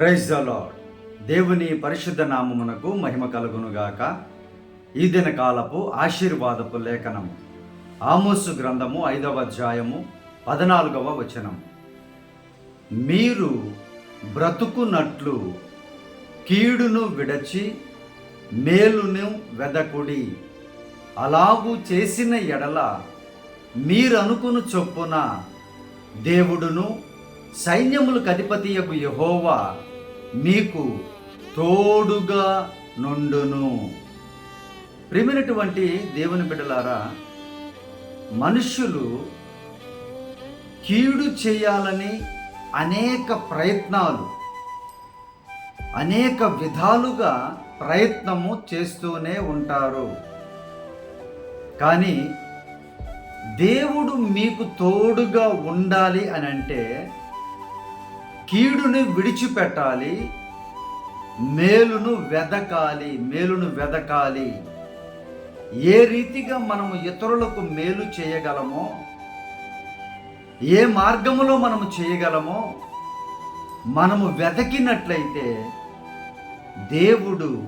Praise the lord దేవుని పరిశుద్ధ నామమునకు మహిమ కలుగునుగాక. ఈ దిన కాలపు ఆశీర్వాదపు లేఖనము. ఆమోసు గ్రంథము ఐదవ అధ్యాయము పద్నాలుగవ వచనం. మీరు బ్రతుకునట్లు కీడును విడచి మేలును వెదకుడి. అలాగూ చేసిన ఎడల మీరనుకును చొప్పున దేవుడును సైన్యములకు అధిపతియకు యహోవా మీకు తోడుగా నుండును. ప్రిమినటువంటి దేవుని బిడ్డలారా మనుష్యులు కీడు చేయాలని అనేక ప్రయత్నాలు అనేక విధాలుగా ప్రయత్నము చేస్తూనే ఉంటారు. కానీ దేవుడు మీకు తోడుగా ఉండాలి అని అంటే కీడుని విడిచిపెట్టాలి మేలును వెదకాలి మేలును వెదకాలి. ఏ రీతిగా మనము ఇతరులకు మేలు చేయగలమో ఏ మార్గములో మనము చేయగలమో మనము వెతకినట్లయితే దేవుడు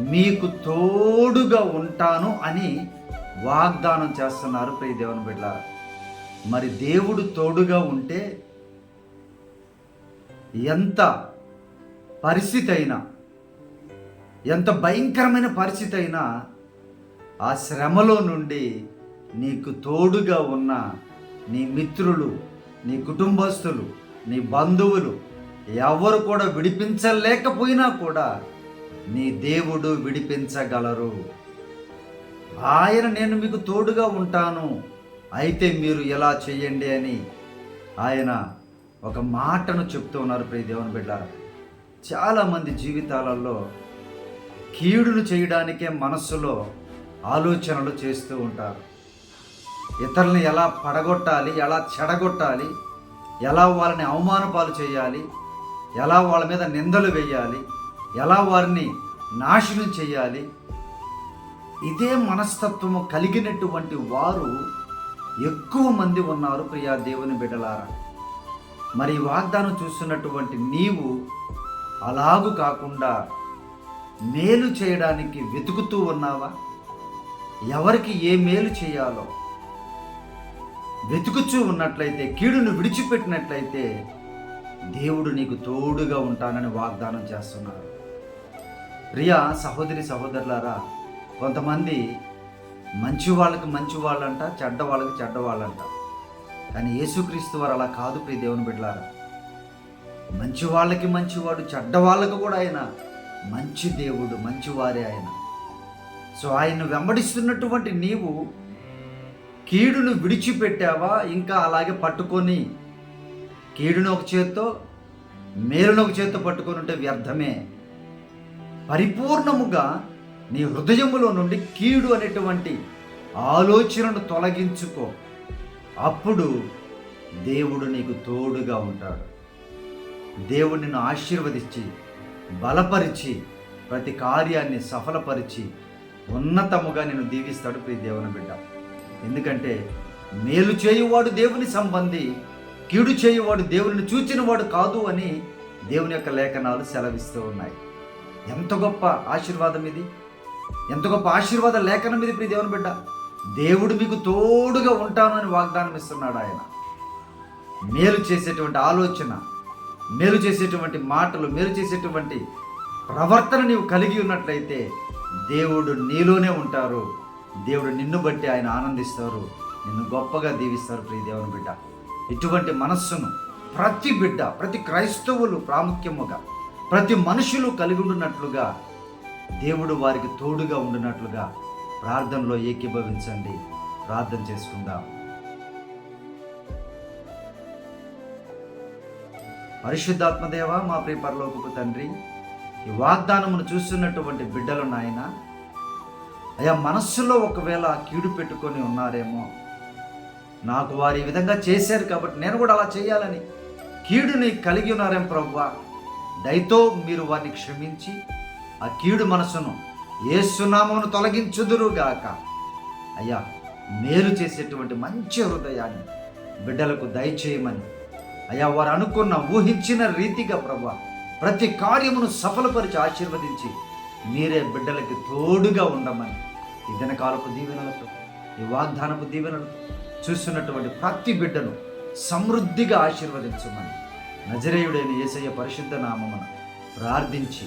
మీకు తోడుగా ఉంటాను అని వాగ్దానం చేస్తున్నారు. ప్రియ దేవుని బిడ్డ మరి దేవుడు తోడుగా ఉంటే ఎంత పరిస్థితి అయినా ఎంత భయంకరమైన పరిస్థితి అయినా ఆ శ్రమలో నుండి నీకు తోడుగా ఉన్న నీ మిత్రులు నీ కుటుంబస్తులు నీ బంధువులు ఎవరు కూడా విడిపించలేకపోయినా కూడా నీ దేవుడు విడిపించగలరు. ఆయన నేను మీకు తోడుగా ఉంటాను. అయితే మీరు ఎలా చేయండి అని ఆయన ఒక మాటను చెప్తూ ఉన్నారు ప్రియ దేవుని బిడ్డారా. చాలామంది జీవితాలలో కీడును చేయడానికే మనస్సులో ఆలోచనలు చేస్తూ ఉంటారు. ఇతరులను ఎలా పడగొట్టాలి ఎలా చెడగొట్టాలి ఎలా వాళ్ళని అవమానపాలు చేయాలి ఎలా వాళ్ళ మీద నిందలు వేయాలి ఎలా వారిని నాశనం చేయాలి ఇదే మనస్తత్వము కలిగినటువంటి వారు ఎక్కువ మంది ఉన్నారు ప్రియా దేవుని బిడ్డలారా. మరి వాగ్దానం చూస్తున్నటువంటి నీవు అలాగు కాకుండా మేలు చేయడానికి వెతుకుతూ ఉన్నావా? ఎవరికి ఏ మేలు చేయాలో? వెతుకుచూ ఉన్నట్లయితే కీడును విడిచిపెట్టినట్లయితే దేవుడు నీకు తోడుగా ఉంటానని వాగ్దానం చేస్తున్నారు. ప్రియా సహోదరి సహోదరులారా కొంతమంది మంచి వాళ్ళకి మంచి వాళ్ళంట చెడ్డ వాళ్ళకి చెడ్డ వాళ్ళంట కానీ యేసుక్రీస్తు వారు అలా కాదు ప్రియ దేవుని బిడ్డలారా. మంచి వాళ్ళకి మంచివాడు చెడ్డ వాళ్ళకు కూడా ఆయన మంచి దేవుడు మంచివారే ఆయన. సో ఆయన వెంబడిస్తున్నటువంటి నీవు కీడును విడిచిపెట్టావా? ఇంకా అలాగే పట్టుకొని కీడును ఒక చేత్తో మేలును ఒక చేత్తో పట్టుకొని ఉంటే వ్యర్థమే. పరిపూర్ణముగా నీ హృదయములో నుండి కీడు అనేటువంటి ఆలోచనను తొలగించుకో. అప్పుడు దేవుడు నీకు తోడుగా ఉంటాడు. దేవుడు నిన్ను ఆశీర్వదించి బలపరిచి ప్రతి కార్యాన్ని సఫలపరిచి ఉన్నతముగా నేను దీవిస్తాడు ప్రియ దేవుని బిడ్డ. ఎందుకంటే మేలు చేయువాడు దేవుని సంబంధి కీడు చేయువాడు దేవుని చూచినవాడు కాదు అని దేవుని యొక్క లేఖనాలు సెలవిస్తూ ఉన్నాయి. ఎంత గొప్ప ఆశీర్వాదం ఇది? ఎంత గొప్ప ఆశీర్వాద లేఖనం ఇది ప్రియ దేవుని బిడ్డ? దేవుడు మీకు తోడుగా ఉంటానని వాగ్దానం ఇస్తున్నాడు ఆయన. మేలు చేసేటువంటి ఆలోచన మేలు చేసేటువంటి మాటలు మేలు చేసేటువంటి ప్రవర్తన నీవు కలిగి ఉన్నట్లయితే దేవుడు నీలోనే ఉంటారు. దేవుడు నిన్ను బట్టి ఆయన ఆనందిస్తారు. నిన్ను గొప్పగా దీవిస్తారు ప్రియ దేవుని బిడ్డ. ఇటువంటి మనస్సును ప్రతి బిడ్డ ప్రతి క్రైస్తవులు ప్రాముఖ్యముగా ప్రతి మనుషులు కలిగి ఉండున్నట్లుగా దేవుడు వారికి తోడుగా ఉండినట్లుగా ప్రార్థనలో ఏకీభవించండి. ప్రార్థన చేసుకుందాం. పరిశుద్ధాత్మదేవ మా ప్రియ పరలోకపు తండ్రి ఈ వాగ్దానమును చూస్తున్నటువంటి బిడ్డలు నాయన అయా మనస్సులో ఒకవేళ కీడు పెట్టుకొని ఉన్నారేమో నాకు వారు ఈ విధంగా చేశారు కాబట్టి నేను కూడా అలా చేయాలని కీడుని కలిగి ఉన్నారేం ప్రవ్వా దయతో మీరు వారిని క్షమించి ఆ కీడు మనసును ఏసునామమును తొలగించుదురుగాక. అయ్యా మేలు చేసేటువంటి మంచి హృదయాన్ని బిడ్డలకు దయచేయమని. అయ్యా వారు అనుకున్న ఊహించిన రీతిగా ప్రభా ప్రతి కార్యమును సఫలపరిచి ఆశీర్వదించి మీరే బిడ్డలకి తోడుగా ఉండమని. ఈ దినకాలపు దీవెనలతో ఈ వాగ్దానపు దీవెనలతో చూస్తున్నటువంటి ప్రతి బిడ్డను సమృద్ధిగా ఆశీర్వదించమని. నజరేయుడైన యేసయ్య పరిశుద్ధ నామమున ప్రార్థించి